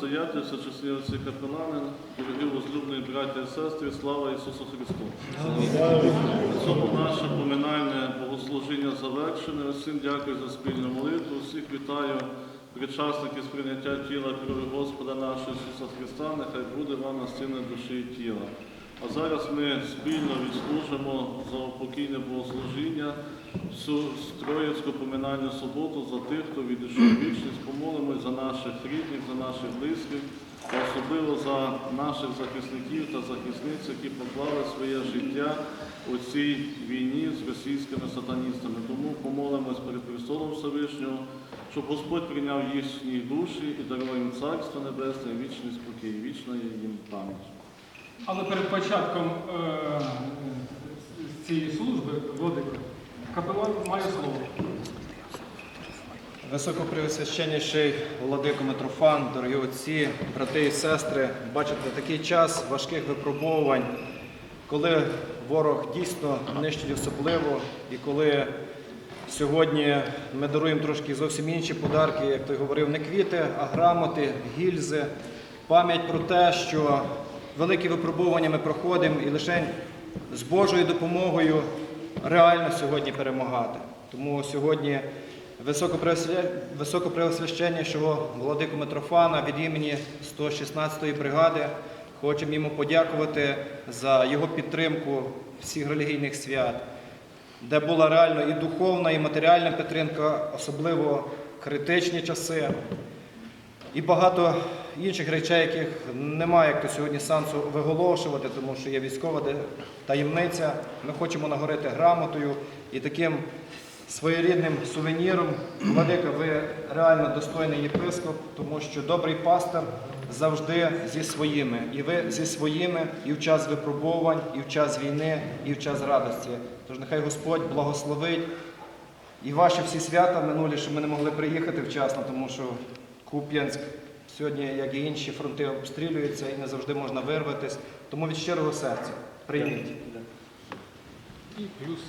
настоятель, всечесні отці капелани, дорогі возлюблені браття і сестри, слава Ісусу Христу! Цьому наше поминальне богослужіння завершене. Усім дякую за спільну молитву. Всіх вітаю, причасників сприйняття тіла крові Господа нашого Ісуса Христа. Нехай буде вам на стіни душі і тіла. А зараз ми спільно відслужимо за упокійне богослужіння всю Троїцьку поминальну суботу за тих, хто відійшов вічність. Помолимось за наших рідних, за наших близьких, особливо за наших захисників та захисниць, які поклали своє життя у цій війні з російськими сатаністами. Тому помолимось перед престолом Всевишнього, щоб Господь прийняв їхні душі і дарував їм царство небесне, вічний спокій, вічна їм пам'ять. Але перед початком е, цієї служби, Владико, капелан має слово. Високопреосвященніший Владико Митрофан, дорогі отці, брати і сестри, бачите, такий час важких випробувань, коли ворог дійсно нищить особливо, і коли сьогодні ми даруємо трошки зовсім інші подарки, як той говорив, не квіти, а грамоти, гільзи, пам'ять про те, що великі випробування ми проходимо і лише з Божою допомогою реально сьогодні перемагати. Тому сьогодні Високопреосвя- Високопреосвященнішого владику Митрофана від імені 116-ї бригади хочемо йому подякувати за його підтримку всіх релігійних свят, де була реально і духовна, і матеріальна підтримка, особливо критичні часи. І багато інших речей, яких немає як то сьогодні сенсу виголошувати, тому що є військова таємниця. Ми хочемо нагорити грамотою і таким своєрідним сувеніром. Владика, ви реально достойний єпископ, тому що добрий пастор завжди зі своїми. І ви зі своїми і в час випробувань, і в час війни, і в час радості. Тож нехай Господь благословить і ваші всі свята минулі, що ми не могли приїхати вчасно, тому що Куп'янськ. Сьогодні, як і інші фронти, обстрілюються і не завжди можна вирватися. Тому від щирого серця. Прийміть. І плюс